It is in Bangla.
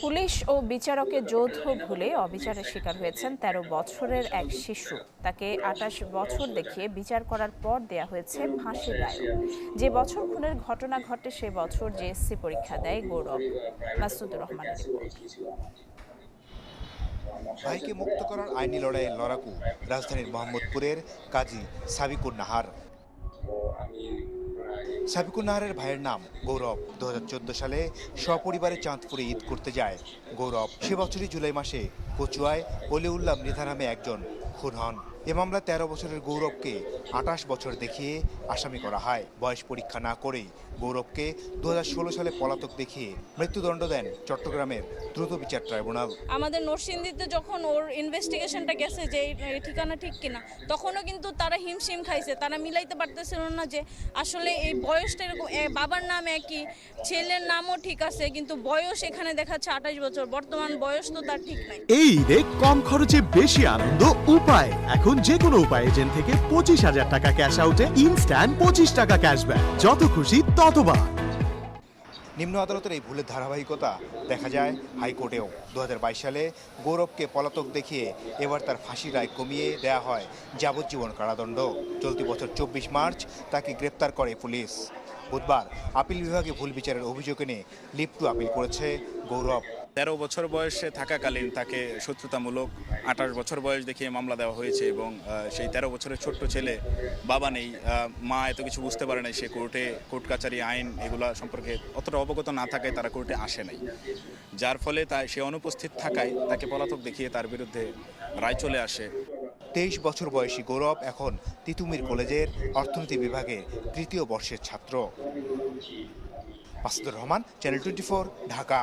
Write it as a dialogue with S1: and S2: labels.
S1: পুলিশ ও বিচারকের যৌথ ভুলে অবিচারের শিকার হয়েছেন ১৩ বছরের এক শিশু। তাকে আটাশ বছর দেখিয়ে বিচার করার পর দেয়া হয়েছে ফাঁসির রায়। যে বছর খুনের ঘটনা ঘটে, সে বছর জেএসসি পরীক্ষা দেয় গৌরব। মাসুদুর রিপোর্ট।
S2: ভাইকে মুক্ত করার আইনি লড়াইয়ের লড়াকু রাজধানীর মোহাম্মদপুরের কাজী সাবিকুর নাহার। সাবিকুর নাহারের ভাইয়ের নাম গৌরব। দু হাজার চোদ্দ সালে সপরিবারে চাঁদপুরে ঈদ করতে যায় গৌরব। সে বছরই জুলাই মাসে কচুয়ায় অলিউল্লাহ মৃধা নামে একজন খুন হন। এ মামলা তেরো বছরের গৌরবকে আটাশ বছর দেখিয়ে আসামি করা হয়। বয়স পরীক্ষা না করেই গৌরবকে দু হাজার ষোলো সালে পলাতক দেখিয়ে মৃত্যুদণ্ড দেন চট্টগ্রামের দ্রুত বিচার ট্রাইব্যুনাল।
S3: আমাদের নরসিংদীতে যখন ওর ইনভেস্টিগেশনটা গেছে যে এই এই ঠিকানা ঠিক কিনা তখনও কিন্তু তারা হিমশিম খাইছে। তারা মিলাইতে পারতেছিল না যে আসলে এই বয়সটা এরকম বাবার নাম একই ছেলের নামও ঠিক আছে কিন্তু বয়স এখানে দেখাচ্ছে আঠাশ বছর। বর্তমান বয়স তো তার ঠিক নাই।
S4: এই ঈদে কম খরচে বেশি আনন্দ উপায়। এখন যে কোনো উপায়ে এজেন্ট থেকে পঁচিশ হাজার টাকা ক্যাশ আউটে ইনস্ট্যান্ট পঁচিশ টাকা ক্যাশব্যাক যত খুশি ততবার
S2: নিম্ন আদালতের এই ভুলের ধারাবাহিকতা দেখা যায় হাইকোর্টেও। দু হাজার বাইশ সালে গৌরবকে পলাতক দেখিয়ে এবার তার ফাঁসি রায় কমিয়ে দেয়া হয় যাবজ্জীবন কারাদণ্ড। চলতি বছর চব্বিশ মার্চ তাকে গ্রেপ্তার করে পুলিশ। বুধবার আপিল বিভাগে ভুল বিচারের অভিযোগ এনে লিপ্টু আপিল করেছে গৌরব।
S5: তেরো বছর বয়সে থাকাকালীন তাকে শত্রুতামূলক আঠাশ বছর বয়স দেখিয়ে মামলা দেওয়া হয়েছে এবং সেই তেরো বছরের ছোট্ট ছেলে বাবা নেই। মা এত কিছু বুঝতে পারে নাই, সে কোর্টে, কোর্ট কাছারি আইন এগুলা সম্পর্কে অতটা অবগত না থাকায় তারা কোর্টে আসে নাই। যার ফলে তা সে অনুপস্থিত থাকায় তাকে পলাতক দেখিয়ে তার বিরুদ্ধে রায় চলে আসে।
S2: তেইশ বছর বয়সী গৌরব এখন তিতুমির কলেজের অর্থনীতি বিভাগের তৃতীয় বর্ষের ছাত্র। Masudur Rahman channel twenty Dhaka.